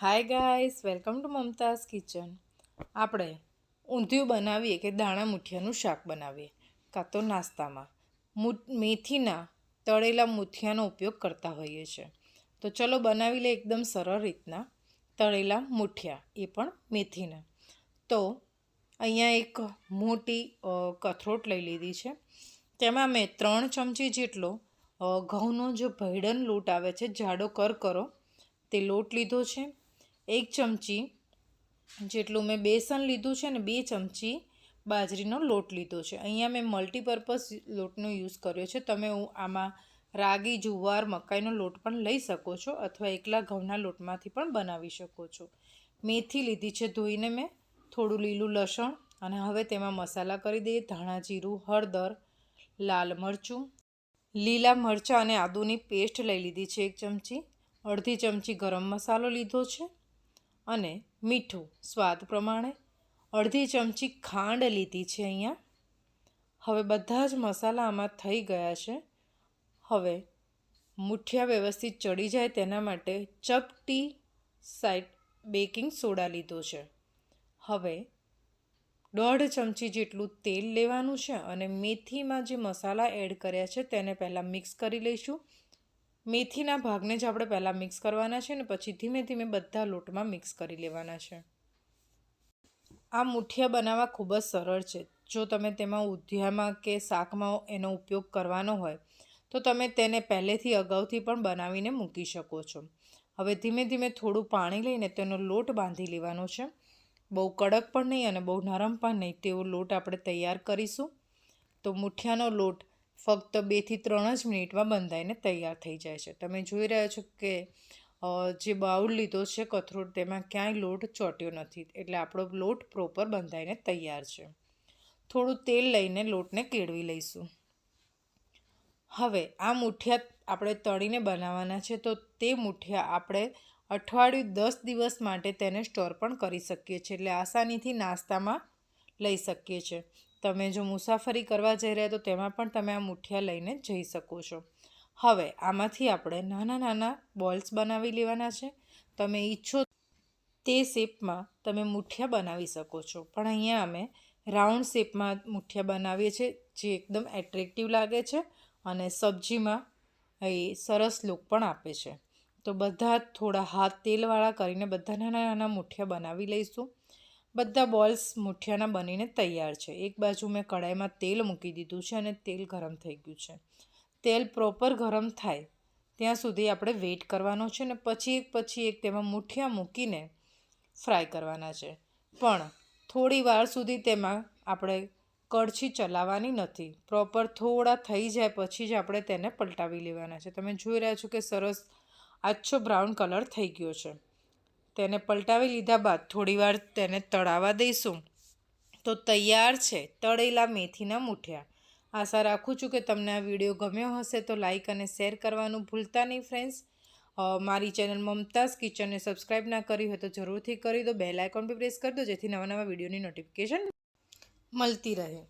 Hi guys welcome to Mumtaz kitchen આપણે ઊંધિયું બનાવીએ કે દાણા મુઠિયાનું શાક બનાવીએ, કાં તો નાસ્તામાં. મેથીના તળેલા મુઠિયાનો ઉપયોગ કરતા હોઈએ છીએ. તો ચલો બનાવી લે એકદમ સરળ રીતના તળેલા મુઠિયા, એ પણ મેથીના. તો અહીંયા એક મોટી કથરોટ લઈ લીધી છે. તેમાં મેં ત્રણ ચમચી જેટલો ઘઉંનો જે ભૈડન લોટ આવે છે, જાડો કર કરો. તે લોટ લીધો છે. એક ચમચી જેટલું મેં બેસન લીધું છે ને બે ચમચી બાજરીનો લોટ લીધો છે. અહીંયા મેં મલ્ટીપર્પઝ લોટનો યુઝ કર્યો છે. તમે હું આમાં રાગી, જુવાર, મકાઈનો લોટ પણ લઈ શકો છો અથવા એકલા ઘઉંના લોટમાંથી પણ બનાવી શકો છો. મેથી લીધી છે ધોઈને મેં, થોડું લીલું લસણ અને હવે તેમાં મસાલા કરી દઈએ. ધાણા જીરું, હળદર, લાલ મરચું, લીલા મરચાં અને આદુની પેસ્ટ લઈ લીધી છે એક ચમચી. અડધી ચમચી ગરમ મસાલો લીધો છે. અને મીઠું સ્વાદ પ્રમાણે અડધી ચમચી ખાંડ લીધી છે અહીંયા. હવે બધા જ મસાલા આમાં થઈ ગયા છે. હવે મુઠિયા વ્યવસ્થિત ચડી જાય તેના માટે ચપટી સાઈડ બેકિંગ સોડા લીધો છે. હવે દોઢ ચમચી જેટલું તેલ લેવાનું છે અને મેથીમાં જે મસાલા એડ કર્યા છે તેને પહેલાં મિક્સ કરી લઈશું. મેથીના ભાગને જ આપણે પહેલાં મિક્સ કરવાના છે ને પછી ધીમે ધીમે બધા લોટમાં મિક્સ કરી લેવાના છે. આ મુઠિયા બનાવવા ખૂબ જ સરળ છે. જો તમે તેમાં ઉધિયામાં કે શાકમાં એનો ઉપયોગ કરવાનો હોય, તો તમે તેને પહેલેથી અગાઉથી પણ બનાવીને મૂકી શકો છો. હવે ધીમે ધીમે થોડું પાણી લઈને તેનો લોટ બાંધી લેવાનો છે. બહુ કડક પણ નહીં અને બહુ નરમ પણ નહીં તેવો લોટ આપણે તૈયાર કરીશું. તો મુઠિયાનો લોટ ફક્ત બેથી ત્રણ જ મિનિટમાં બંધાઈને તૈયાર થઈ જાય છે. તમે જોઈ રહ્યા છો કે જે બાઉલ લીધો છે કથરોટ, તેમાં ક્યાંય લોટ ચોટ્યો નથી. એટલે આપણો લોટ પ્રોપર બંધાઈને તૈયાર છે. થોડું તેલ લઈને લોટને કેળવી લઈશું. હવે, આ મુઠિયા આપણે તળીને બનાવવાના છે, તો તે મુઠિયા આપણે અઠવાડિયું દસ દિવસ માટે તેને સ્ટોર પણ કરી શકીએ છીએ. એટલે આસાનીથી નાસ્તામાં લઈ શકીએ છીએ. તમે જો મુસાફરી કરવા જઈ રહ્યા તો તેમાં પણ તમે આ મુઠિયા લઈને જઈ શકો છો. હવે આમાંથી આપણે નાના નાના બોલ્સ બનાવી લેવાના છે. તમે ઈચ્છો તે શેપમાં તમે મુઠિયા બનાવી શકો છો. પણ અહીંયા અમે રાઉન્ડ શેપમાં મુઠિયા બનાવીએ છીએ, જે એકદમ એટ્રેક્ટિવ લાગે છે અને સબ્જીમાં એ સરસ લુક પણ આપે છે. તો બધા થોડા હાથ તેલવાળા કરીને બધા નાના નાના મુઠિયા બનાવી લઈશું. બધા બોલ્સ મુઠિયાના બનીને તૈયાર છે. એક બાજુ મેં કડાઈમાં તેલ મૂકી દીધું છે અને તેલ ગરમ થઈ ગયું છે. તેલ પ્રોપર ગરમ થાય ત્યાં સુધી આપણે વેઇટ કરવાનો છે ને પછી એક પછી એક તેમાં મુઠિયા મૂકીને ફ્રાય કરવાના છે. પણ થોડી વાર સુધી તેમાં આપણે કડછી ચલાવવાની નથી. પ્રોપર થોડા થઈ જાય પછી જ આપણે તેને પલટાવી લેવાના છે. તમે જોઈ રહ્યા છો કે સરસ આછો બ્રાઉન કલર થઈ ગયો છે. તેને પલટાવી લીધા બાદ થોડીવાર તેને તળાવા દઈશું. તો તૈયાર છે, તળેલા મેથીના મૂઠિયા. આશા રાખું છું કે તમને આ વીડિયો ગમ્યો હશે તો લાઇક અને શેર કરવાનું ભૂલતા નહીં ફ્રેન્ડ્સ. મારી ચેનલ મમતાઝ કિચનને સબસ્ક્રાઈબ ના કરી હોય તો જરૂરથી કરી દો. બેલ આઇકોન બી પ્રેસ કરી દો જેથી નવા નવા વિડીયોની નોટિફિકેશન મળતી રહે.